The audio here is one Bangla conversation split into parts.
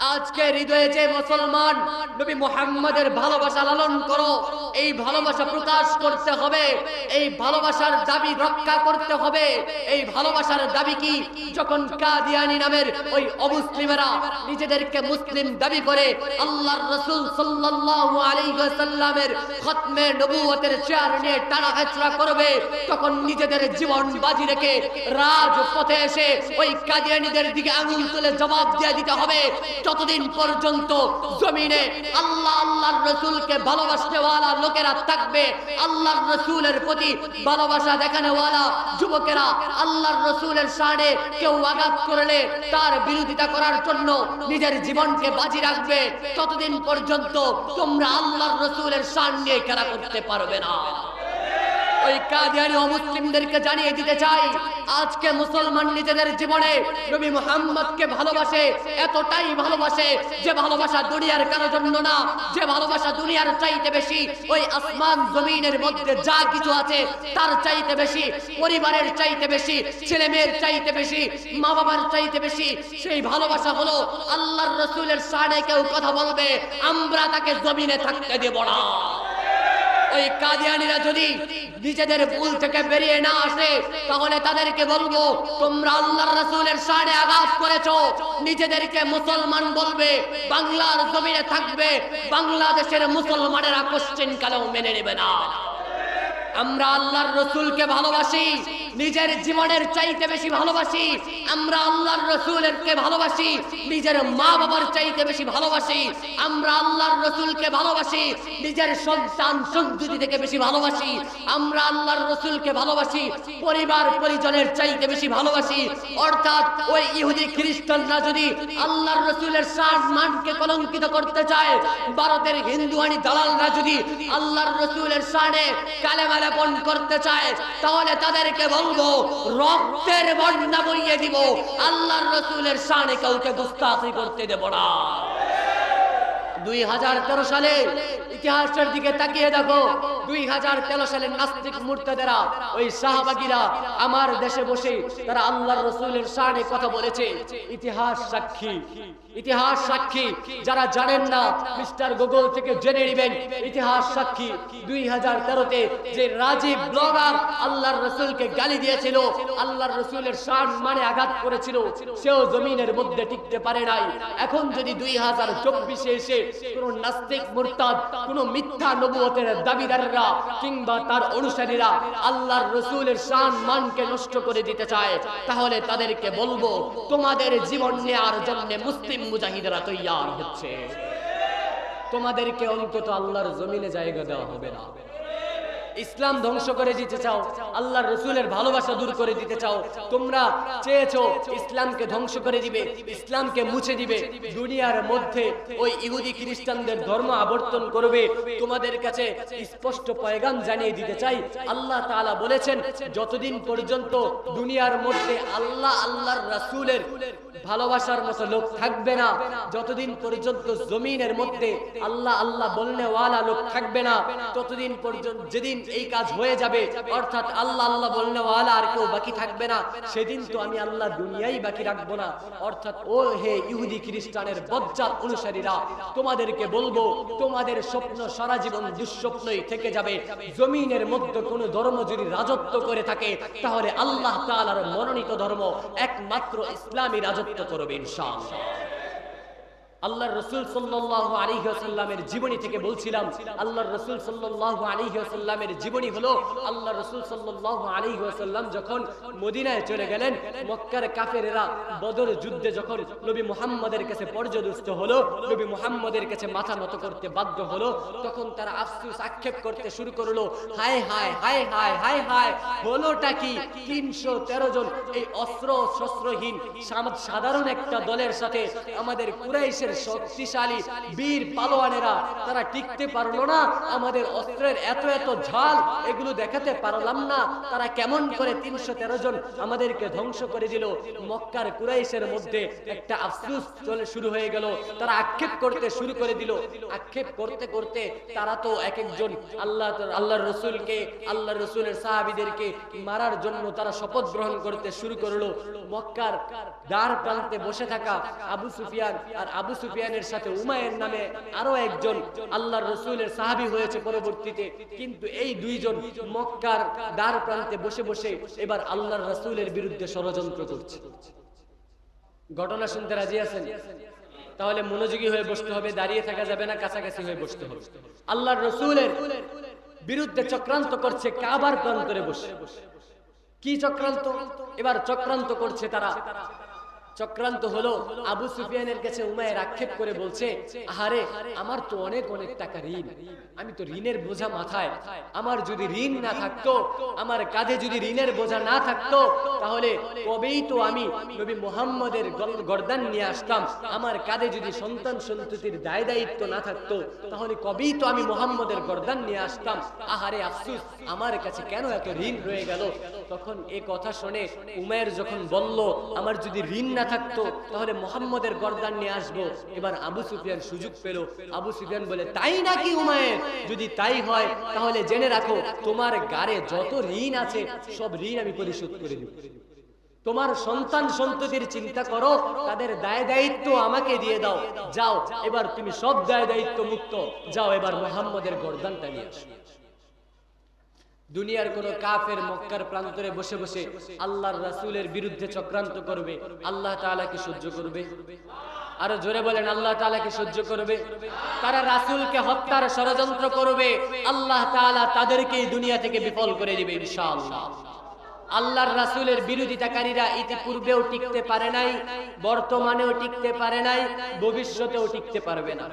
আজকে হৃদয়ে যে মুসলমান নবী মুহাম্মাদের ভালোবাসা লালন করো, এই ভালোবাসা প্রকাশ করতে হবে, এই ভালোবাসার দাবি রক্ষা করতে হবে, এই ভালোবাসার দাবি কি? যখন কাদিয়ানি নামের ওই অমুসলিমেরা নিজেদেরকে মুসলিম দাবি করে, আল্লাহর রাসূল সাল্লাল্লাহু আলাইহি ওয়াসাল্লামের খতমে নবুয়তের চেয়ার নিয়ে টানা হেচড়া করবে, তখন নিজেদের জীবন বাজি রেখে রাজপথে এসে ওই কাদিয়ানিদের দিকে আঙুল তুলে জবাব দিয়ে দিতে হবে। যতদিন পর্যন্ত জমিনে আল্লাহ, আল্লাহর রসুলকে ভালোবাসতেওয়ালা লোকেরা থাকবে, আল্লাহর রসুলের প্রতি ভালোবাসা দেখানোওয়ালা যুবকেরা আল্লাহর রসুলের সামনে কেউ আঘাত করলে তার বিরোধিতা করার জন্য নিজের জীবনকে বাজি রাখবে। ততদিন পর্যন্ত তোমরা আল্লাহর রসুলের নিয়ে খেলা করতে পারবে না। জমিনের মধ্যে যা কিছু আছে তার চাইতে বেশি, পরিবারের চাইতে বেশি ছেলে মেয়ের চাইতে বেশি মা বাবার চাইতে বেশি, সেই ভালোবাসা হলো আল্লাহর রসুলের সানে কেউ কথা বলবে, আমরা তাকে জমিনে থাকতে দেব না। ওই কাদিয়ানিরা যদি নিজেদের ভুল থেকে বেরিয়ে না আসে, তাহলে তাদেরকে বলব, তোমরা আল্লাহর রাসূলের শানে আঘাত করেছ। নিজেদেরকে মুসলমান বলবে, বাংলার জমিনে থাকবে, বাংলাদেশের মুসলমানেরা কোশ্চেন কালেও মেনে নেবে না। আমরা আল্লাহর রসুলকে ভালোবাসি, নিজের জীবনের চাইতে বেশি ভালোবাসি। আমরা আল্লাহর রসুলেরকে ভালোবাসি, নিজের মা বাবার চাইতে বেশি ভালোবাসি। আমরা আল্লাহর রসুলকে ভালোবাসি, নিজের সন্তান সন্ততি থেকে বেশি ভালোবাসি। আমরা আল্লাহর রসুলকে ভালোবাসি, পরিবার পরিজনের চাইতে বেশি ভালোবাসি। অর্থাৎ ওই ইহুদি খ্রিস্টানরা যদি আল্লাহর রসুলের শান মানকে কলঙ্কিত করতে চায়, ভারতের হিন্দুয়ানি দালালরা যদি আল্লাহর রসুলের শানে কালেমা লেপন করতে চায়, তাহলে তাদেরকে বলব, রক্তের বন্যা বইয়ে দিব, আল্লাহর রসুলের সানে কাউকে গুস্তাফি করতে দেব না। দুই হাজার তেরো সালে ইতিহাসের দিকে তাকিয়ে দেখো আমার দেশে বসে তারা আল্লাহর রসুলের কথা বলেছে। ইতিহাস সাক্ষী ইতিহাস সাক্ষী, যারা জানেন না, মিস্টার গুগল থেকে জেনে ইতিহাস সাক্ষী। দুই হাজার যে রাজীব ব্লগার আল্লাহর রসুলকে গালি দিয়েছিল, আল্লাহর রসুলের মানে আঘাত করেছিল, সেও জমিনের মধ্যে টিকতে পারে নাই। এখন যদি দুই হাজার চব্বিশে এসে কোন নাস্তিক মুরতাদ, কোন মিথ্যা নবুয়তের দাবিদাররা কিংবা তার অনুসারীরা আল্লাহর রসুলের শান মানকে নষ্ট করে দিতে চায়। তাহলে তাদেরকে বলব, তোমাদের জীবন নেওয়ার জন্য মুসলিম মুজাহিদরা তৈয়ার হচ্ছে। তোমাদেরকে অন্তত আল্লাহর জমিনে জায়গা দেওয়া হবে না। ইসলাম ধ্বংস করে দিতে চাও, আল্লাহর রসুলের ভালোবাসা দূর করে দিতে চাও, তোমরা চেয়েছো ইসলামকে ধ্বংস করে দিবে, ইসলামকে মুছে দিবে, দুনিয়ার মধ্যে ওই ইহুদি খ্রিস্টানদের ধর্ম আবর্তন করবে। তোমাদের কাছে স্পষ্ট পয়গাম জানিয়ে দিতে চাই, আল্লাহ তাআলা বলেছেন, যতদিন পর্যন্ত দুনিয়ার মধ্যে আল্লাহ, আল্লাহর রাসূলের ভালোবাসার মতো লোক থাকবে না। যতদিন পর্যন্ত জমিনের মধ্যে আল্লাহ আল্লাহ বলনে ওয়ালা লোক থাকবে না, ততদিন পর্যন্ত যেদিন এই কাজ হয়ে যাবে, অর্থাৎ আল্লাহ আল্লাহ বলনে ওয়ালা আর কেউ বাকি থাকবে না, সেদিন তো আমি আল্লাহ দুনিয়াই বাকি রাখব না। অর্থাৎ ও হে ইহুদি খ্রিস্টানের বজ্জাত অনুসারীরা, তোমাদেরকে বলব, তোমাদের স্বপ্ন সারা জীবন দুঃস্বপ্নই থেকে যাবে। জমিনের মধ্যে কোনো ধর্ম যদি রাজত্ব করে থাকে, তাহলে আল্লাহ তাআলার মনোনীত ধর্ম একমাত্র ইসলামী রাজত্ব করবে ইনশাআল্লাহ। আল্লাহর রসুল সাল্লাল্লাহু আলাইহি ওয়াসাল্লামের জীবনী থেকে বলছিলাম, আল্লাহর রসুল সাল্লাল্লাহু আলাইহি ওয়াসাল্লামের জীবনী হলো আল্লাহর রসুল সাল্লাল্লাহু আলাইহি ওয়াসাল্লাম যখন মদিনায় চলে গেলেন, মক্কার কাফেরেরা বদর যুদ্ধে যখন নবী মুহাম্মদের কাছে পর্যদস্ত হলো, নবী মুহাম্মদের কাছে মাথা নত করতে বাধ্য হলো, তখন তারা আফসোস আক্ষেপ করতে শুরু করল, হায় হায় হায় হায় হায় হায়, হলোটা কি? তিনশো তেরো জন এই অস্ত্র শস্ত্রহীন সাধারণ একটা দলের সাথে আমাদের কুরাইশের শক্তিশালী বীর পালোয়ানেরা, তারা টিকতে পারল না। আমাদের অস্ত্রের এত এত ঝাল, এগুলো দেখাতে পারলাম না। তারা কেমন করে তিনশো তেরো জন আমাদেরকে ধ্বংস করে দিল। মক্কার কুরাইশের মধ্যে একটা আফসুস চলে শুরু হয়ে গেল। তারা আক্ষেপ করতে শুরু করে দিল। আক্ষেপ করতে করতে তারা তো এক একজন আল্লাহ আল্লাহর রসুলকে আল্লাহ রসুলের সাহাবিদেরকে মারার জন্য তারা শপথ গ্রহণ করতে শুরু করল। মক্কার দ্বার প্রান্তে বসে থাকা আবু সুফিয়ান আর আবু সুফিয়ানের সাথে উমায়ের নামে আরও একজন আল্লাহর রসুলের সাহাবি হয়েছে পরবর্তীতে। কিন্তু এই দুইজন মক্কার দ্বার প্রান্তে বসে বসে এবার আল্লাহর রসুলের বিরুদ্ধে ষড়যন্ত্র করছে। ঘটনা শুনতে রাজি আছেন? তাহলে মনোযোগী হয়ে বসতে হবে, দাঁড়িয়ে থাকা যাবে না, কাছাকাছি হয়ে বসতে হবে। আল্লাহর রসুলের বিরুদ্ধে চক্রান্ত করছে কাবার প্রান্তরে বসে। কি চক্রান্ত? এবার চক্রান্ত করছে তারা চক্রান্ত হলো। আবু সুফিয়ানের কাছে উমায়ের আক্ষেপ করে বলছে, আহারে, আমার তো অনেক অনেক টাকা ঋণ। আমি তো ঋণের বোঝা মাথায়। আমার যদি ঋণ না থাকতো, আমার কাঁধে যদি ঋণের বোঝা না থাকতো, তাহলে কবেই তো আমি নবী মোহাম্মদের গর্দান নিয়ে আসতাম। আমার কাঁধে যদি সন্তান সন্ততির দায় দায়িত্ব না থাকতো, তাহলে কবেই তো আমি মোহাম্মদের গর্দান নিয়ে আসতাম। আহারে, আফসুস, আমার কাছে কেন এত ঋণ রয়ে গেল? তখন এ কথা শুনে উমের যখন বলল, আমার যদি ঋণ না থাকতো, তাহলে মোহাম্মদের গর্দান নিয়ে আসব। এবার আবু সুফিয়ান সুযোগ পেল। আবু সুফিয়ান বলে, তাই নাকি উমায়ের? যদি তাই হয়, তাহলে জেনে রাখো, তোমার গারে যত ঋণ আছে, সব ঋণ আমি পরিশোধ করে দিব। তোমার সন্তান সন্ততির চিন্তা করো, তাদের দায় দায়িত্ব আমাকে দিয়ে দাও। যাও, এবার তুমি সব দায় দায়িত্ব মুক্ত। যাও, এবার মোহাম্মদের গর্দানটা নিয়ে আসো। দুনিয়ার কোন কাফের মক্কার প্রান্তরে বসে বসে আল্লাহর রাসূলের বিরুদ্ধে চক্রান্ত করবে, আল্লাহ তাআলা কি সহ্য করবে। আরও জোরে বলেন, আল্লাহ তাআলা কি সহ্য করবে। তারা রাসূলকে হত্যার ষড়যন্ত্র করবে, আল্লাহ তাআলা তাদেরকেই দুনিয়া থেকে বিফল করে দিবে ইনশাআল্লাহ। আল্লাহর রাসূলের বিরোধিতাকারীরা ইতিপূর্বেও টিকতে পারে নাই, বর্তমানেও টিকতে পারে নাই, ভবিষ্যতেও টিকতে পারবে না।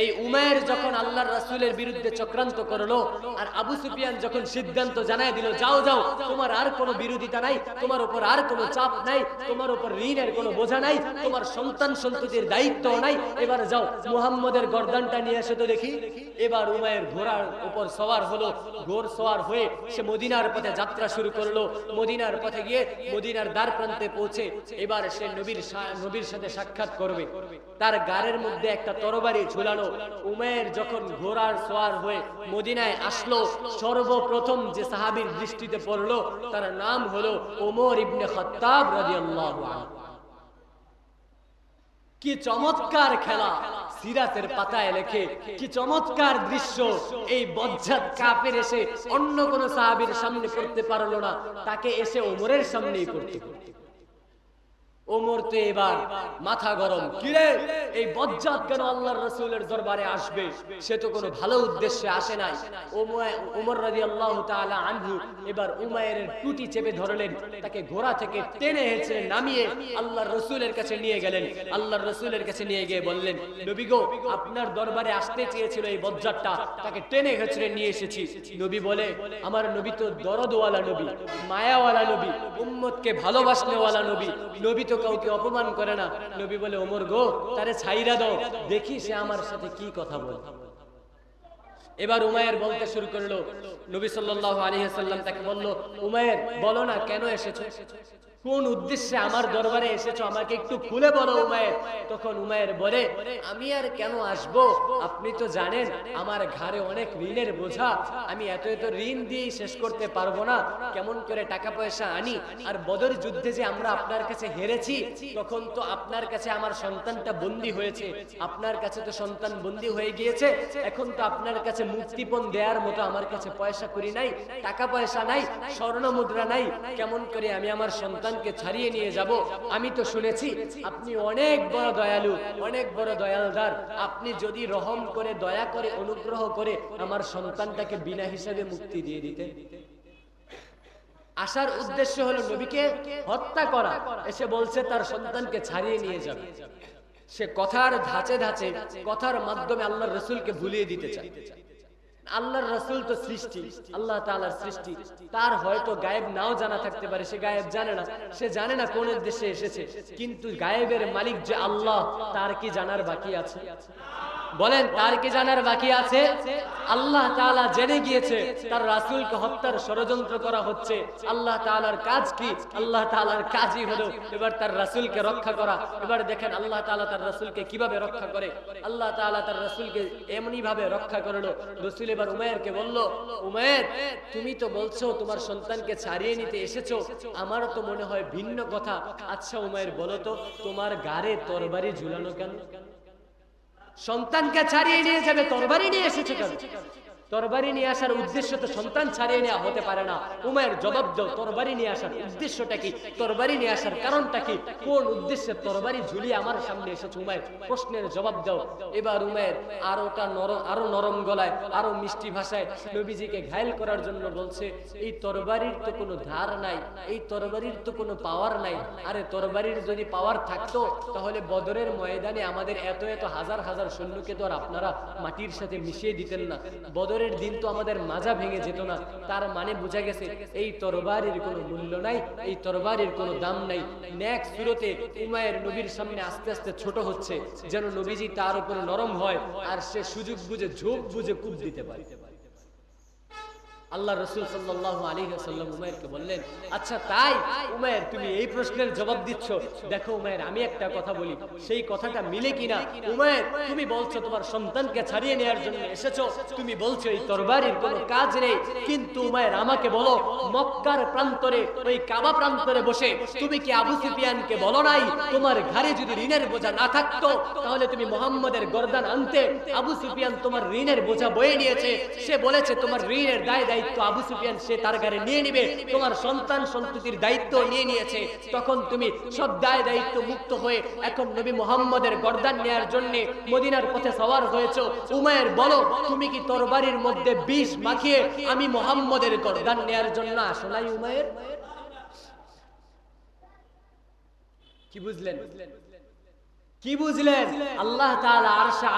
এই উমায়ের যখন আল্লাহর রাসূলের বিরুদ্ধে চক্রান্ত করল, আর আবু সুফিয়ান যখন সিদ্ধান্ত জানায় দিল, যাও যাও, তোমার আর কোনো বিরোধিতা নাই, তোমার উপর আর কোনো চাপ নাই, তোমার উপর ঋণের কোনো বোঝা নাই, তোমার সন্তান সন্ততির দায়িত্ব নাই, এবার যাও, মুহাম্মদের গর্দানটা নিয়ে এসে তো দেখি। এবার উমায়ের ঘোড়ার উপর সওয়ার হলো ঘোড় সওয়ার হয়ে সে মদিনার পথে যাত্রা শুরু করল। মদিনার পথে গিয়ে মদিনার দ্বার প্রান্তে পৌঁছে এবার সে নবীর নবীর সাথে সাক্ষাৎ করবে। তার গাড়ের মধ্যে একটা তরবারি ঝুলানো। উমের যখন ঘোড়ার সোয়ার হয়ে মদিনায় আসলো, সর্বপ্রথম যে সাহাবীর দৃষ্টিতে পড়ল, তার নাম হলো ওমর ইবনে খত্তাব রাদিয়াল্লাহু কি চমৎকার খেলা! সিরাতের পাতায় লেখে, কি চমৎকার দৃশ্য! এই বজ্জাত কাপের এসে অন্য কোন সাহাবীর সামনে পড়তে পারল না। তাকে এসে ওমরের সামনেই পড়তে। হলো। ওমর তো এবার মাথা গরম। কিরে এই বজ্জাত কেন আল্লাহর রসুলের দরবারে আসবে? সে তো কোনো ভালো উদ্দেশ্যে আসে নাই। আনহু এবার উমায়ের টুটি চেপে ধরলেন। তাকে ঘোড়া থেকে টেনে নামিয়ে আল্লাহর কাছে নিয়ে গেলেন। আল্লাহর কাছে নিয়ে গিয়ে বললেন, নবী গো, আপনার দরবারে আসতে চেয়েছিল এই বজ্জাতটা। তাকে টেনে হেঁচড়ে নিয়ে এসেছি। নবী বলে, আমার নবী তো দরদওয়ালা নবী, মায়াওয়ালা নবী, উম্মতকে ভালোবাসনেওয়ালা নবী। নবী তো কাউকে অপমান করে না। নবী বলে, ওমর গো, তারে ছাইরা দাও। দেখি সে আমার সাথে কি কথা বলে। এবার উমায়ের বলতে শুরু করল। নবী আলাইহি সাল্লাম তাকে বলল উমায়ের বলো না কেন এসেছ? কোন উদ্দেশ্যে আমার দরবারে এসেছ? আমাকে একটু খুলে বলো উমায়ের। তখন উমায়ের বলে, আমি আর কেন আসব? আপনি তো জানেন, আমার ঘাড়ে অনেক ঋণের বোঝা। আমি এত এত ঋণ দিয়ে শেষ করতে পারব না। কেমন করে টাকা পয়সা আনি? আর বদর যুদ্ধে যে আমরা আপনার কাছে হেরেছি, তখন তো আপনার কাছে আমার সন্তানটা বন্দী হয়েছে। আপনার কাছে তো সন্তান বন্দী হয়ে গিয়েছে। এখন তো আপনার কাছে মুক্তিপণ দেওয়ার মতো আমার কাছে পয়সা করি নাই, টাকা পয়সা নাই, স্বর্ণ মুদ্রা নাই। কেমন করে আমি আমার সন্তানকে ছাড়িয়ে নিয়ে যাব। আমি তো শুনেছি, আপনি অনেক বড় দয়ালু, অনেক বড় দয়ালদার। আপনি যদি রহম করে, দয়া করে, অনুগ্রহ করে আমার সন্তানটাকে বিনা হিসাবে মুক্তি দিয়ে দিতে আসার উদ্দেশ্য হলো নবীকে হত্যা করা। এসে বলছে, তার সন্তানকে ছাড়িয়ে নিয়ে যাবে। সে কথার ধাঁচে ধাঁচে, কথার মাধ্যমে আল্লাহর রসুলকে ভুলিয়ে দিতে চায়। আল্লাহর রসুল তো সৃষ্টি, আল্লাহ তাআলার সৃষ্টি। তার হয়তো গায়েব নাও জানা থাকতে পারে, সে গায়েব জানে না। সে জানে না কোন দেশে এসেছে। কিন্তু গায়েবের মালিক যে আল্লাহ, তার কি জানার বাকি আছে? বলেন, তার কি জানার বাকি আছে? আল্লাহ তাআলা জেনে গিয়েছে, তার রাসূলকে হত্যার ষড়যন্ত্র করা হচ্ছে। আল্লাহ তাআলার কাজ কি? আল্লাহ তাআলার কাজই হলো এবার তার রাসূলকে রক্ষা করা। এবার দেখেন, আল্লাহ তাআলা তার রাসূলকে কীভাবে রক্ষা করে? আল্লাহ তাআলা তার রাসূলকে এমনি ভাবে রক্ষা করল। রাসূল এবার উমায়েরকে বলল উমায়ের তুমি তো বলছো তোমার সন্তানকে ছাড়িয়ে নিতে এসেছ। আমার তো মনে হয় ভিন্ন কথা। আচ্ছা উমায়ের বলো তো, তোমার গাড়ে তরবারি ঝুলানো কেন? সন্তানকে ছাড়িয়ে নিয়ে যাবে তরবারি নিয়ে এসেছে তরবারি নিয়ে আসার উদ্দেশ্য তো সন্তান ছাড়িয়ে নেওয়া হতে পারে না। উমায়ের জবাব দাও, তরবারি নিয়ে আসার উদ্দেশ্যটা কি? তরবারি নিয়ে আসার কারণটা কি? কোন উদ্দেশ্যে তরবারি ঝুলিয়ে আমার সামনে এসেছে উমায়ের প্রশ্নের জবাব দাও। এবার উমায়ের আরোটা নরম, আরও নরম গলায়, আরও মিষ্টি ভাষায় নবীজিকে ঘায়ল করার জন্য বলছে, এই তরবারির তো কোনো ধার নাই, এই তরবারির তো কোনো পাওয়ার নাই। আরে তরবারির যদি পাওয়ার থাকতো, তাহলে বদরের ময়দানে আমাদের এত এত হাজার হাজার সৈন্যকে তো আর আপনারা মাটির সাথে মিশিয়ে দিতেন না। বদরের দিন তো আমাদের মাজা ভেঙে যেত না। তার মানে বোঝা গেছে, এই তরবারির কোনো মূল্য নাই, এই তরবারির কোনো দাম নাই। ন্যাক সুরতে উমায়ের নবীর সামনে আস্তে আস্তে ছোট হচ্ছে, যেন নবীজি তার উপরে নরম হয় আর সে সুযোগ বুঝে, ঝোপ বুঝে কূপ দিতে পারে। আল্লাহ রসুল সাল্লাহ আলী সাল্লাম উমায়েরকে বললেন আচ্ছা তাই উমায়ের তুমি এই প্রশ্নের জবাব দিচ্ছ। দেখো উমায়ের আমি একটা কথা বলি। সেই কথাটা মিলে কিনা? উমায়ের তুমি বলছো তোমার সন্তানকে ছাড়িয়ে নেওয়ার জন্য এসেছ। তুমি বলছো এই তরবারির কোনো কাজ নেই। কিন্তু উমায়ের আমাকে বলো, মক্কার প্রান্তরে, ওই কাবা প্রান্তরে বসে তুমি কি আবু সুফিয়ানকে বলো নাই? তোমার ঘাড়ে যদি ঋণের বোঝা না থাকতো, তাহলে তুমি মোহাম্মদের গর্দান আনতে আবু সুফিয়ান তোমার ঋণের বোঝা বয়ে নিয়েছে। সে বলেছে, তোমার ঋণের দায় দায়িত্ব আবু সুফিয়ান, সে তার ঘরে নিয়ে নিবে। তোমার সন্তান সন্ততির দায়িত্ব নিয়ে নিয়েছে। তখন তুমি সব দায় দায়িত্ব মুক্ত হয়ে এখন নবী মোহাম্মদের গর্দান নেয়ার জন্য মদিনার পথে সওয়ার হয়েছো। উমায়ের বলো, তুমি কি তরবারির মধ্যে বিষ মাখিয়ে আমি মোহাম্মদের গর্দান নেয়ার জন্য আসো নাই উমায়ের কি বুঝলেন বুঝলেন? কি বুঝলেন? আল্লাহ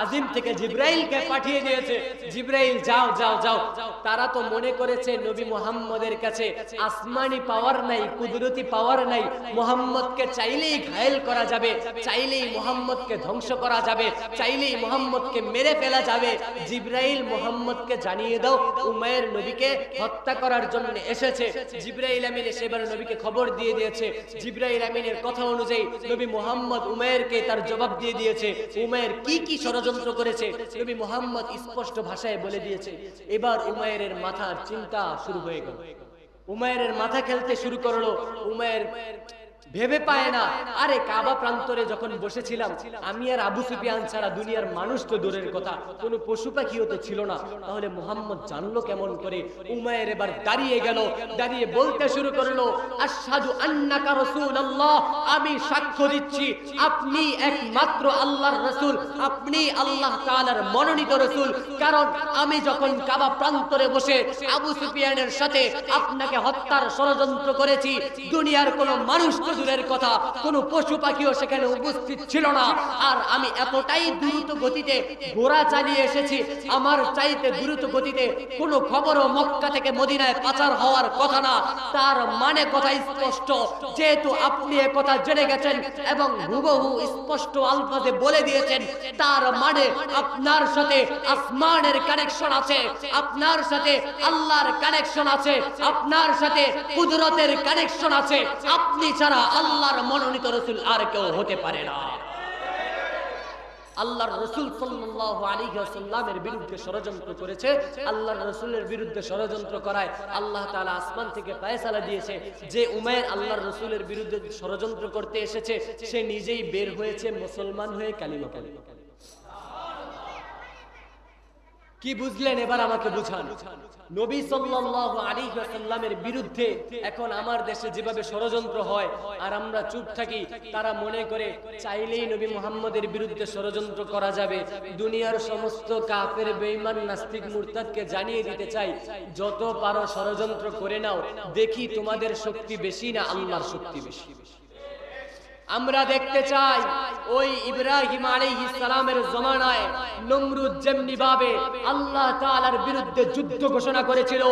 আজিম থেকে জিব্রাইলকে পাঠিয়ে দিয়েছে। জিব্রাইল, যাও যাও যাও। তারা তো মনে করেছে নবী মুহাম্মদের কাছে আসমানি পাওয়ার নাই, কুদরতি পাওয়ার নাই। মুহাম্মদকে চাইলেই ঘায়েল করা যাবে, চাইলেই মুহাম্মদকে ধ্বংস করা যাবে, চাইলেই মুহাম্মদকে মেরে ফেলা যাবে। জিব্রাইল মুহাম্মদকে জানিয়ে দাও উমায়ের নবীকে হত্যা করার জন্য এসেছে। জিব্রাইল আমিন এসে এবার নবীকে খবর দিয়ে দিয়েছে। জিব্রাইল আমিনের কথা অনুযায়ী নবী মুহাম্মদ উমায়েরকে তার জবাব দিয়ে দিয়েছে উমায়ের কি কি ষড়যন্ত্র করেছে? নবী মোহাম্মদ স্পষ্ট ভাষায় বলে দিয়েছে, এবার উমায়ের মাথার চিন্তা শুরু হয়ে গেল। উমায়ের মাথা খেলতে শুরু করল উমায়ের ভেবে পায় না। আরে কাবা প্রান্তরে যখন বসেছিলাম, আমি আর আবু সুফিয়ান ছাড়া দুনিয়ার মানুষ তো দূরের কথা, কোনো পশু পাখিও তো ছিল না। তাহলে মুহাম্মদ জানলো কেমন করে? উমায়ের এবার দাঁড়িয়ে গেল, দাঁড়িয়ে বলতে শুরু করল, আশহাদু আন্নাকা রাসূলুল্লাহ, আমি সাক্ষ্য দিচ্ছি, আপনি একমাত্র আল্লাহর রাসূল, আপনি আল্লাহ তাআলার মনোনীত রাসূল। কারণ আমি যখন কাবা প্রান্তরে বসে আবু সুফিয়ানের সাথে আপনাকে হত্যার ষড়যন্ত্র করেছি, দুনিয়ার কোনো মানুষ তো দূরের কথা, কোন পশু পাখিও সেখানে উপস্থিত ছিল না। আর আমি এতটাই দ্রুত গতিতে ঘোড়া চালিয়ে এসেছি, আমার চাইতে দ্রুত গতিতে কোনো খবরও মক্কা থেকে মদিনায় পাচার হওয়ার কথা না। তার মানে কথা স্পষ্ট, যেহেতু আপনি এ কথা জেনে গেছেন এবং হুবহু স্পষ্ট আলফাজে বলে দিয়েছেন, তার মানে আপনার সাথে আসমানের কানেকশন আছে, আপনার সাথে আল্লাহর কানেকশন আছে, আপনার সাথে কুদরতের কানেকশন আছে। আপনি ছাড়া আল্লাহর মনোনীত রসুল আর কেউ হতে পারে না। আল্লাহর রসুল সাল্লাল্লাহু আলাইহি ওয়াসাল্লামের বিরুদ্ধে ষড়যন্ত্র করেছে, আল্লাহর রসুলের বিরুদ্ধে ষড়যন্ত্র করায় আল্লাহ তালা আসমান থেকে ফয়সালা দিয়েছে। যে উমায়ের আল্লাহর রসুলের বিরুদ্ধে ষড়যন্ত্র করতে এসেছে, সে নিজেই বের হয়েছে, মুসলমান হয়ে কালিমা কালিমা কি বুঝলেন? এবার আমাকে বুঝান। নবী সাল্লাল্লাহু আলাইহি ওয়াসাল্লামের বিরুদ্ধে এখন আমার দেশে যেভাবে ষড়যন্ত্র হয় আর আমরা চুপ থাকি, তারা মনে করে চাইলেই নবী মুহাম্মদের বিরুদ্ধে ষড়যন্ত্র করা যাবে। দুনিয়ার সমস্ত কাফের, বেঈমান, নাস্তিক, মুরতাদকে জানিয়ে দিতে চাই, যত পারো ষড়যন্ত্র করে নাও, দেখি তোমাদের শক্তি বেশি না আল্লাহর শক্তি বেশি। বেশি আমরা দেখতে চাই ওই ইব্রাহিম আলাইহিস সালামের জমানায় নমরুদ যেমনি ভাবে আল্লাহ তাআলার বিরুদ্ধে যুদ্ধ ঘোষণা করেছিল।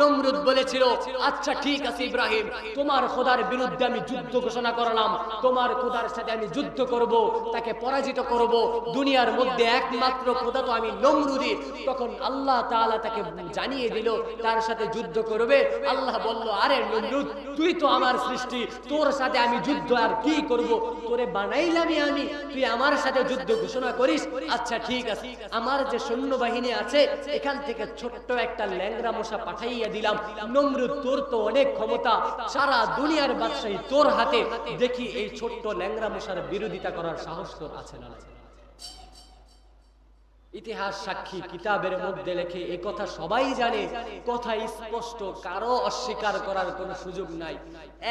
নমরুদ বলেছিল আচ্ছা ঠিক আছে ইব্রাহিম, তোমার খোদার বিরুদ্ধে আমি যুদ্ধ ঘোষণা করলাম। তোমার খোদার সাথে আমি যুদ্ধ করব, তাকে পরাজিত করব। দুনিয়ার মধ্যে একমাত্র খোদা তো আমি নমরুদি তখন আল্লাহ তাআলা তাকে জানিয়ে দিল, তার সাথে যুদ্ধ করবে। আল্লাহ বলল, আরে নমরুদ, তুই তো আমার সৃষ্টি, তোর সাথে আমি যুদ্ধ, আর কি করব? তোরে বানাইলামই আমি। তুই আমার সাথে যুদ্ধ ঘোষণা করিস। আচ্ছা ঠিক আছে। আমার যে সৈন্যবাহিনী আছে, এখান থেকে ছোট্ট একটা ল্যাংরা মশা পাঠাইয়া দিলাম। নমরুদ, তোর তো অনেক ক্ষমতা। সারা দুনিয়ার বাদশাহী তোর হাতে। দেখি এই ছোট্ট ল্যাংরা মশার বিরোধিতা করার সাহস তোর আছে না ইতিহাস সাক্ষী কিতাবের মধ্যে লেখে, এ কথা সবাই জানে। কথা স্পষ্ট, কারও অস্বীকার করার কোনো সুযোগ নাই।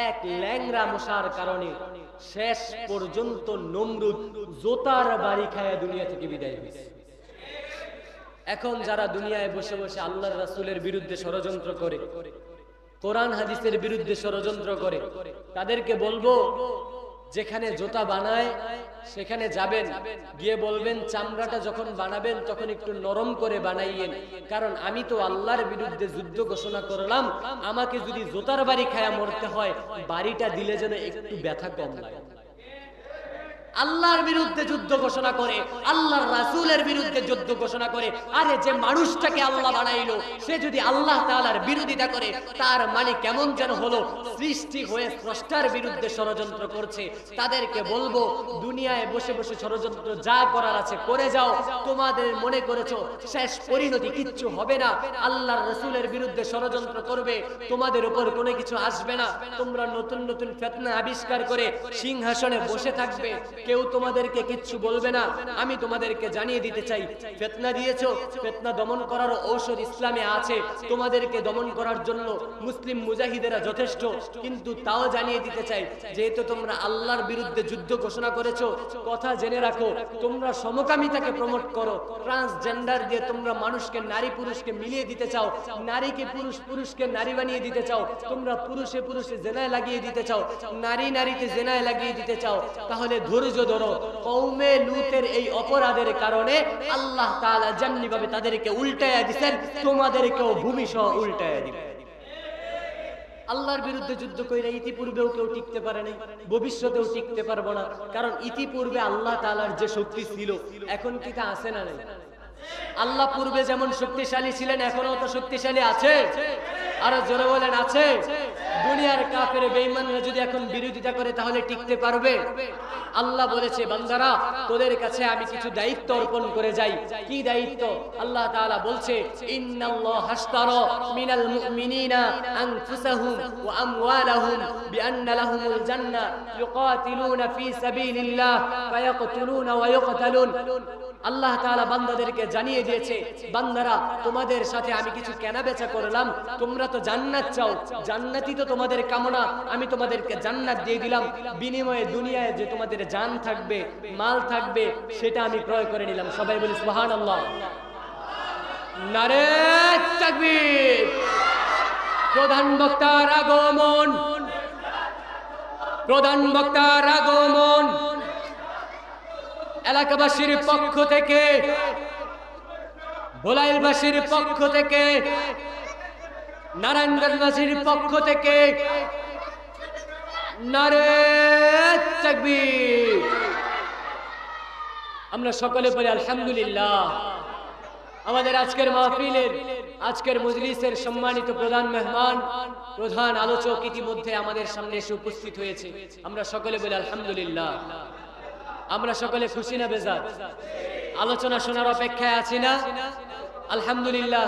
এক ল্যাংরা মশার কারণে শেষ পর্যন্ত নমরুদ জোতার বাড়ি খায়া দুনিয়া থেকে বিদায় হয়েছে এখন যারা দুনিয়ায় বসে বসে আল্লাহর রাসূলের বিরুদ্ধে ষড়যন্ত্র করে, কোরআন হাদিসের বিরুদ্ধে ষড়যন্ত্র করে, তাদেরকে বলব যেখানে জোতা বানায়, সেখানে যাবেন। গিয়ে বলবেন, চামড়াটা যখন বানাবেন, তখন একটু নরম করে বানাইয়েন। কারণ আমি তো আল্লাহর বিরুদ্ধে যুদ্ধ ঘোষণা করলাম, আমাকে যদি জোতার বাড়ি খায়া মরতে হয়, বাড়িটা দিলে যেন একটু ব্যথা কম লাগে। আল্লাহর বিরুদ্ধে যুদ্ধ ঘোষণা করে, আল্লাহর রাসূলের বিরুদ্ধে যুদ্ধ ঘোষণা করে, আরে যে মানুষটাকে আল্লাহ বানাইলো, সে যদি আল্লাহ তাআলার বিরোধিতা করে, তার মানে কেমন যেন হলো, সৃষ্টি হয়ে স্রষ্টার বিরুদ্ধে ষড়যন্ত্র করছে। তাদেরকে বলব, দুনিয়ায় বসে বসে ষড়যন্ত্র যা করার আছে, করে যাও। তোমাদের মনে করেছ, শেষ পরিণতি কিচ্ছু হবে না। আল্লাহর রাসূলের বিরুদ্ধে ষড়যন্ত্র করবে, তোমাদের উপর কোনো কিছু আসবে না। তোমরা নতুন নতুন ফেতনা আবিষ্কার করে সিংহাসনে বসে থাকবে। কেউ তোমাদেরকে কিচ্ছু বলবে না। আমি তোমাদেরকে জানিয়ে দিতে চাই, ফেতনা দিয়েছ? ফেতনা দমন করার ঔষধ ইসলামে আছে। তোমাদেরকে দমন করার জন্য মুসলিম মুজাহিদেরা যথেষ্ট। কিন্তু তাও জানিয়ে দিতে চাই, যেহেতু তোমরা আল্লাহর বিরুদ্ধে যুদ্ধ ঘোষণা করেছ, কথা জেনে রাখো, তোমরা সমকামিতাকে প্রমোট করো। ট্রান্সজেন্ডার দিয়ে তোমরা মানুষকে, নারী পুরুষকে মিলিয়ে দিতে চাও, নারীকে পুরুষ, পুরুষকে নারী বানিয়ে দিতে চাও, তোমরা পুরুষে পুরুষে জেনায় লাগিয়ে দিতে চাও, নারী নারীতে জেনায় লাগিয়ে দিতে চাও, তাহলে ধৈর্য ধরো। কৌমে লুতের এই অপরাধের কারণে আল্লাহ তাআলা যেমনি ভাবে তাদেরকে উল্টায়া দিবেন তোমাদেরকেও ভূমি সহ উল্টায়া দিবেন আল্লাহর বিরুদ্ধে যুদ্ধ কইরা ইতিপূর্বেও কেউ টিকতে পারে নাই, ভবিষ্যতেও টিকতে পারব না। কারণ ইতিপূর্বে আল্লাহ তালার যে শক্তি ছিল, এখন কি তা আছে না নাই? আল্লাহ পূর্বে যেমন শক্তিশালী ছিলেন এখনও তো শক্তিশালী আছে। আরও জোরে বলেন, আছে। দুনিয়ার কাফের বেঈমানরা যদি এখন বিরোধিতা করে, তাহলে টিকতে পারবে। আল্লাহ বলেছে, বান্দারা, তোদের কাছে আমি কিছু দায়িত্ব অর্পণ করে যাই। কি দায়িত্ব? আল্লাহ তাআলা বলছে, ইন্নাল্লাহ হাশতারা মিনাল মুমিনিনা আনফুসাহুম ওয়া আমওয়ালাহুম বিআন্না লাহুমুল জান্নাহ ইউকাতিলুনা ফি সাবিলিল্লাহ ফায়াকতুলুনা ওয়া ইউকতালুন। আল্লাহ তাআলা বান্দাদেরকে জানিয়ে দিয়েছে, বান্দারা, তোমাদের সাথে আমি কিছু কেনা বেচা করলাম, তোমরা তো জান্নাত চাও জান্নাতি তো তোমাদের কামনা, আমি তোমাদেরকে জান্নাত দিয়ে দিলাম, বিনিময়ে দুনিয়ায় যে তোমাদের জান থাকবে, মাল থাকবে, সেটা আমি ক্রয় করে নিলাম, সবাই বলি সুবহানাল্লাহ। নারে তাকবীর। প্রধান বক্তার আগমন। প্রধান বক্তার আগমন। এলাকাবাসীর পক্ষ থেকে, বোলাইলবাসীর পক্ষ থেকে, নারায়ণগঞ্জবাসীর পক্ষ থেকে আমরা সকলে বলি আলহামদুলিল্লাহ। আমাদের আজকের মাহফিলের, আজকের মজলিসের সম্মানিত প্রধান মেহমান, প্রধান আলোচক ইতিমধ্যে আমাদের সামনে এসে উপস্থিত হয়েছে। আমরা সকলে বলি আলহামদুলিল্লাহ। আমরা সকলে খুশি না বেজার? আলোচনা শোনার অপেক্ষায় আছি না? আলহামদুলিল্লাহ,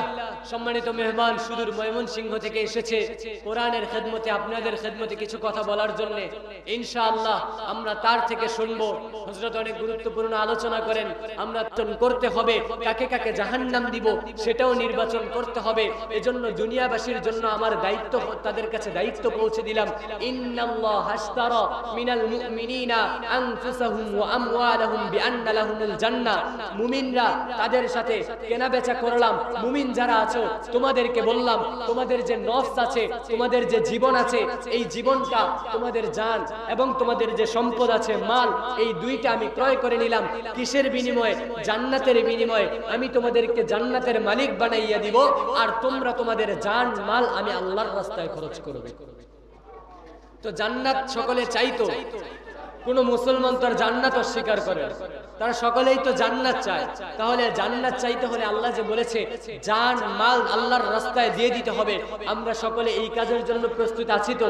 সম্মানিত মেহমান, সুদূর ময়মনসিংহ থেকে এসেছে। কোরআনের খেদমতে, আপনাদের খেদমতে কিছু কথা বলার জন্য, ইনশাআল্লাহ, আমরা তার থেকে শুনব। হজরত অনেক গুরুত্বপূর্ণ আলোচনা করেন। আমরা করতে হবে, কাকে কাকে জাহান্নাম দিব, সেটাও নির্বাচন করতে হবে। এজন্য দুনিয়াবাসীর জন্য আমার দায়িত্ব, তাদের কাছে দায়িত্ব পৌঁছে দিলাম। ইন্নাল্লাহ মুমিনরা তাদের সাথে কেনা বেচা করলাম, মুমিন যারা আছো, তোমাদেরকে বললাম, তোমাদের যে নফস আছে, তোমাদের যে জীবন আছে, এই জীবনটা তোমাদের জান এবং তোমাদের যে সম্পদ আছে, মাল, এই দুইটা আমি ক্রয় করে নিলাম। কিসের বিনিময়ে? জান্নাতের বিনিময়ে। আমি তোমাদেরকে জান্নাতের মালিক বানাইয়া দিব, আর তোমরা তোমাদের জান, মাল আমি আল্লাহর রাস্তায় খরচ করবে। তো জান্নাত সকলে চাইতো, কোন মুসলমান তো আর জান্নাত অস্বীকার করে। তারা সকলেই তো জান্নাত চায়। তাহলে জান্নাত চাইতে হলে আল্লাহ যে বলেছে, জান, মাল আল্লাহর রাস্তায় দিয়ে দিতে হবে। আমরা সকলে এই কাজের জন্য প্রস্তুত আছি তো।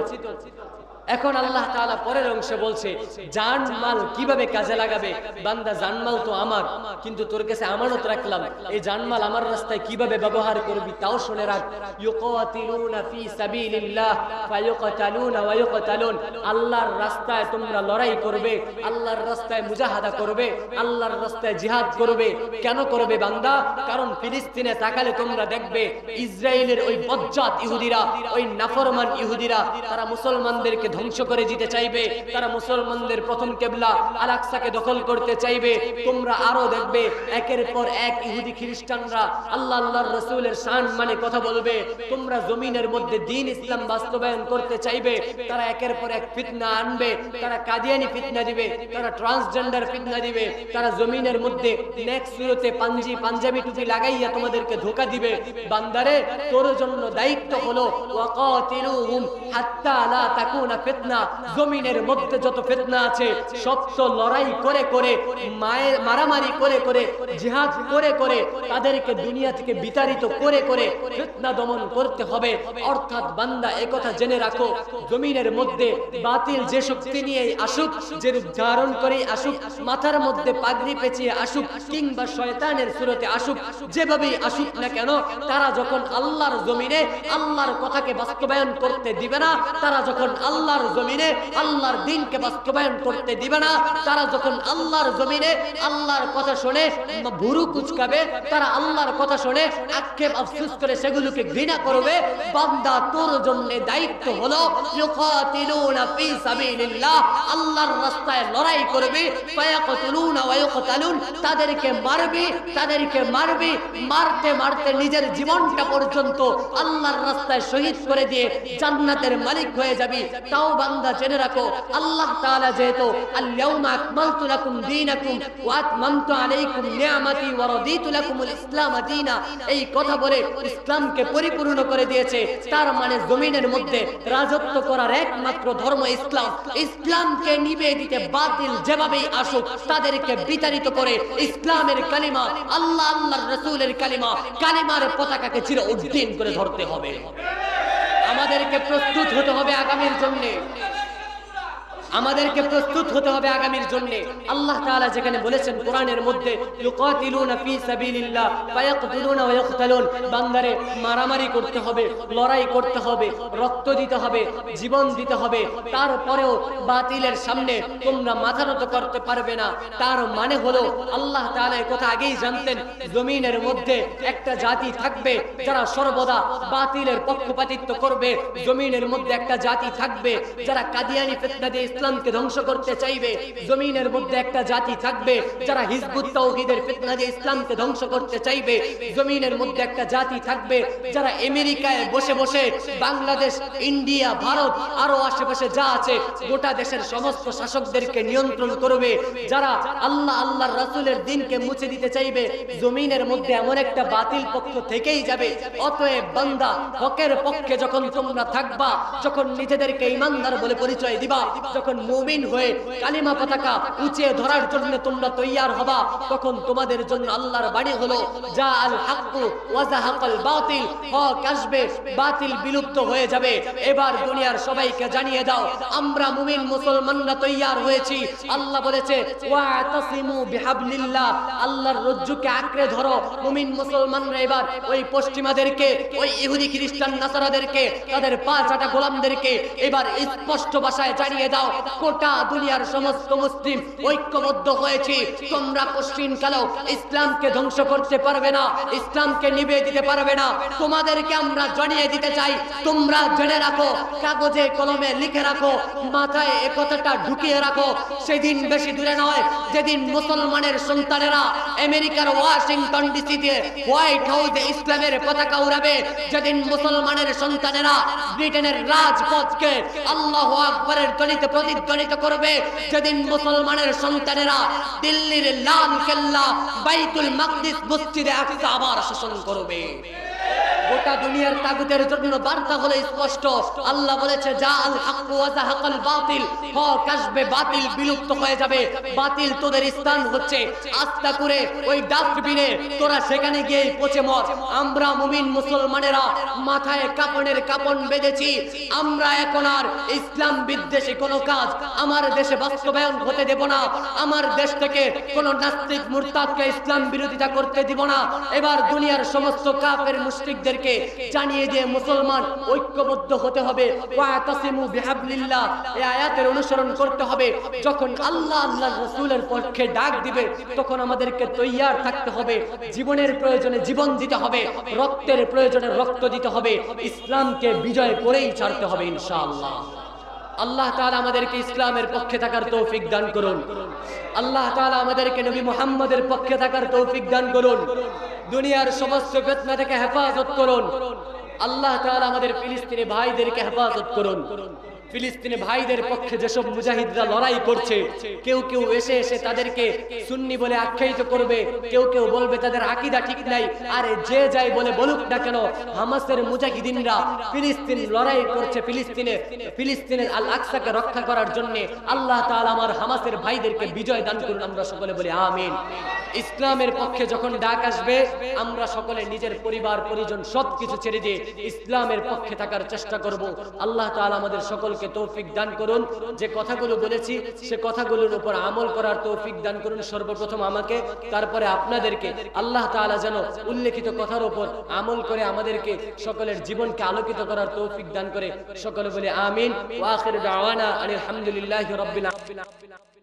এখন আল্লাহ তাআলা পরের অংশে বলছে, জান মাল কীভাবে কাজে লাগাবে? বান্দা জানমাল তো আমার, কিন্তু তোর কাছে আমানত রাখলাম। এই জানমাল আমার রাস্তায় কীভাবে ব্যবহার করবি তাও শুনে রাখ। ইউকাতিলুনা ফি সাবিলিল্লাহ, ফায়ুকতালুনা ওয়া ইউকতালুন। আল্লাহর রাস্তায় তোমরা লড়াই করবে, আল্লাহর রাস্তায় মুজাহাদা করবে, আল্লাহর রাস্তায় জিহাদ করবে। কেন করবে বান্দা? কারণ ফিলিস্তিনে তাকালে তোমরা দেখবে ইসরায়েলের ওই বজ্জাত ইহুদিরা, ওই নাফরমান ইহুদিরা, তারা মুসলমানদেরকে ধ্বংস করে দিতে চাইবে, তারা মুসলমানদের প্রথম কেবলা আলাকসাকে দখল করতে চাইবে। তোমরা আরও দেখবে, একের পর এক ইহুদি খ্রিস্টানরা আল্লাহ আল্লাহর রসুলের শান মানে কথা বলবে। তোমরা জমিনের মধ্যে দিন ইসলাম বাস্তবায়ন করতে চাইবে, তারা একের পর এক ফিতনা আনবে, তারা কাদিয়ানি ফিতনা দিবে, তারা ট্রান্সজেন্ডার ফিতনা দিবে, তারা জমিনের মধ্যে নেক্সট সুরতে পাঞ্জি, পাঞ্জাবি টুপি লাগাইয়া তোমাদেরকে ধোকা দিবে। বান্দারে, তোর জন্য দায়িত্ব হলো, ওয়াকাতিলুহুম হাত্তা লা তাকুনা ফিতনা, জমিনের মধ্যে যত ফিতনা আছে তো লড়াই করে করে, মায়ের মারামারি করে করে, জিহাদ করে করে, তাদেরকে দুনিয়া থেকে বিতাড়িত করে করে ফিতনা দমন করতে হবে। অর্থাৎ বান্দা একথা জেনে রাখো, জমিনের মধ্যে বাতিল যে শক্তি নিয়ে আসুক, যে রূপ ধারণ করে আসুক, মাথার মধ্যে পাগড়ি পেঁচিয়ে আসুক, কিংবা শয়তানের সুরতে আসুক, যেভাবেই আসুক না কেন, তারা যখন আল্লাহর জমিনে আল্লাহর কথাকে বাস্তবায়ন করতে দিবে না, তারা যখন আল্লাহর জমিনে আল্লাহর দিনকে বাস্তবায়ন করতে দিবে না। তারা যখন আল্লাহর জমিনে আল্লাহর কথা শুনে ভুরু কুচকাবে, তারা আল্লাহর কথা শুনে, আক্ষেপ আফসুস করে সেগুলোকে ঘৃণা করবে। বান্দা তোর জন্য দায়িত্ব হলো ইউকাতিলুনা ফি সাবিলিল্লাহ। আল্লাহর রাস্তায় লড়াই করবে, ফায়াকতুলুনা ওয়া ইউকতালুন। তাদেরকে মারবি তাদেরকে মারবি, মারতে মারতে নিজের জীবনটা পর্যন্ত আল্লাহর রাস্তায় শহীদ করে দিয়ে জান্নাতের মালিক হয়ে যাবে। তাও বান্দা, জেনে রাখো, আল্লাহ তাআলা যেহেতু, আল-ইয়াউমা আকমালতু লাকুম দীনাকুম ওয়া আতমামতু আলাইকুম ওয়া লাকুমুল ইসলাম দীনা। এই কথা বলে ইসলামকে পরিপূর্ণ করে দিয়েছে। তার মানে জমিনের মধ্যে রাজত্ব করার একমাত্র ধর্ম ইসলাম। ইসলামকে নিবে দিতে বাতিল যেভাবেই আসুক, তাদেরকে বিতাড়িত করে ইসলামের কালিমা, আল্লাহ আল্লাহর রসুলের কালিমা, কালিমার পতাকাকে চির উদ্দিন করে ধরতে হবে। আমাদেরকে প্রস্তুত হতে হবে আগামীর জন্যে। আমাদেরকে প্রস্তুত হতে হবে আগামীর জন্য। আল্লাহ তাআলা যেখানে বলেছেন কোরআনের মধ্যে, ইউকাতিলুনা ফি সাবিলিল্লাহ, ফায়াকতুলুনা ওয়া ইয়াকতালুন বান্দারে মারামারি করতে হবে, লড়াই করতে হবে, রক্ত দিতে হবে, জীবন দিতে হবে। তারপরেও বাতিলের সামনে তোমরা মাথা নত করতে পারবে না। তার মানে হলো, আল্লাহ তাআলা কথা আগেই জানতেন, জমিনের মধ্যে একটা জাতি থাকবে যারা সর্বদা বাতিলের পক্ষপাতিত্ব করবে। জমিনের মধ্যে একটা জাতি থাকবে যারা কাদিয়ানি ফিতনা দিয়ে ইসলামকে ধ্বংস করতে চাইবে, জমিনের মধ্যে একটা জাতি থাকবে যারা হিজবুত তাওহীদের ফিতনা দিয়ে ইসলামকে ধ্বংস করতে চাইবে, জমিনের মধ্যে একটা জাতি থাকবে যারা আমেরিকায় বসে বসে বাংলাদেশ, ইন্ডিয়া, ভারত আরও আশেপাশে যা আছে, গোটা দেশের সমস্ত শাসকদেরকে নিয়ন্ত্রণ করবে, যারা আল্লাহ আল্লাহর রাসূলের দিনকে মুছে দিতে চাইবে, জমিনের মধ্যে এমন একটা বাতিল পক্ষ থেকেই যাবে, অতএব বান্দা, হকের পক্ষে যখন তোমরা থাকবা, যখন নিজেদেরকে ইমানদার বলে পরিচয় দিবা মুমিন হয়ে কালিমা পতাকা উঁচিয়ে ধরার জন্য তোমরা তৈয়ার হবা, তখন তোমাদের জন্য আল্লাহর বাণী হলো, যা আল হাক্কু ওয়াজাহাকাল বাতিল হক আসবে, বাতিল বিলুপ্ত হয়ে যাবে। এবার দুনিয়ার সবাইকে জানিয়ে দাও, আমরা মুমিন মুসলমানরা তৈয়ার হয়েছি। আল্লাহ বলেছে, ওয়াতাসিমু বিহাবলিল্লাহ আল্লাহর রজ্জুকে আঁকড়ে ধরো। মুমিন মুসলমানরা এবার ওই পশ্চিমাদেরকে, ওই ইহুদি খ্রিস্টান, নাসারাদেরকে, তাদের পা চাটা গোলামদেরকে এবার স্পষ্ট ভাষায় জানিয়ে দাও দুনিয়ার সমস্ত মুসলিম ঐক্যবদ্ধ হয়েছি। তোমরা ইসলামকে ধ্বংস করতে পারবে না, ইসলামকে নিবে দিতে পারবে না। তোমাদেরকে আমরা জানিয়ে দিতে চাই, তোমরা জেনে রাখো, কাগজে, কলমে লিখে রাখো, মাথায় এ কথাটা ঢুকিয়ে রাখো। সেদিন বেশি দূরে নয়, যেদিন মুসলমানের সন্তানেরা আমেরিকার ওয়াশিংটন ডিসিতে হোয়াইট হাউসে ইসলামের পতাকা উড়াবে, যেদিন মুসলমানের সন্তানেরা ব্রিটেনের রাজপথকে আল্লাহ আকবরের ধ্বনিতে প্রতিধ্বনিত করবে। যেদিন মুসলমানের সন্তানেরা দিল্লির লাল কেল্লা বাইতুল মাকদিস মসজিদে আকসা আবার শোষণ করবে। গোটা দুনিয়ার তাগুতের জন্য বার্তা হলো স্পষ্ট। আল্লাহ বলেছে, যা আল হক ওয়া জাহাকাল বাতিল, হক আসবে বাতিল, বিলুপ্ত হয়ে যাবে। বাতিল তোদের স্থান হচ্ছে করে ওই ডাস্টবিনে। তোরা সেখানে গিয়ে পচে মর। আমরা মুমিন মুসলমানেরা মাথায় কাপড়ের কাপড় বেঁধেছি। আমরা এখন আর ইসলাম বিদ্বেষী কোনো কাজ আমার দেশে বাস্তবায়ন হতে দেব না। আমার দেশ থেকে কোন নাস্তিক মুরতাদকে ইসলাম বিরোধিতা করতে দিব না। এবার দুনিয়ার সমস্ত মুশরিকদেরকে জানিয়ে দিয়ে মুসলমান ঐক্যবদ্ধ হতে হবে। ওয়াতাসিমু বিহাবলিল্লাহ, এই আয়াতের অনুসরণ করতে হবে। যখন আল্লাহ আল্লাহ রাসূলের পক্ষে ডাক দিবে, তখন আমাদেরকে তৈয়ার থাকতে হবে। জীবনের প্রয়োজনে জীবন দিতে হবে, রক্তের প্রয়োজনে রক্ত দিতে হবে। ইসলামকে বিজয় করেই ছাড়তে হবে ইনশাআল্লাহ। আল্লাহ তালা আমাদেরকে ইসলামের পক্ষে থাকার তৌফিক দান করুন। আল্লাহ তালা আমাদেরকে নবী মোহাম্মদের পক্ষে থাকার তৌফিক দান করুন। দুনিয়ার সমস্ত বেতনা থেকে হেফাজত করুন। আল্লাহ তালা আমাদের ফিলিস্তিনি ভাইদেরকে হেফাজত করুন। ফিলিস্তিনি ভাইদের পক্ষে যেসব মুজাহিদরা লড়াই করছে, কেউ কেউ এসে এসে তাদেরকে সুন্নি বলে আখ্যায়িত করবে, কেউ কেউ বলবে তাদের আকীদা ঠিক নাই, আরে যে যাই বলে বলুক না কেন, হামাসের মুজাহিদিনরা ফিলিস্তিন লড়াই করছে ফিলিস্তিনে, ফিলিস্তিনের আল আকসাকে রক্ষা করার জন্য, আল্লাহ তাআলা আমার হামাসের ভাইদেরকে বিজয় দান করুন, আমরা সকলে বলি আমিন। ইসলামের পক্ষে যখন ডাক আসবে, আমরা সকলে নিজের পরিবার, পরিজন সবকিছু ছেড়ে দিয়ে ইসলামের পক্ষে থাকার চেষ্টা করব। আল্লাহ তাআলা আমাদের সকলকে তৌফিক দান করুন। যে কথাগুলো বলেছি, সে কথাগুলোর উপর আমল করার তৌফিক দান করুন সর্বপ্রথম আমাকে, তারপরে আপনাদেরকে। আল্লাহ তাআলা যেন উল্লেখিত কথার উপর আমল করে আমাদেরকে সকলের জীবনকে আলোকিত করার তৌফিক দান করে। সকলে বলে আমিন। ওয়া আখির দাওয়ানা আলহামদুলিল্লাহি রাব্বিল আলামিন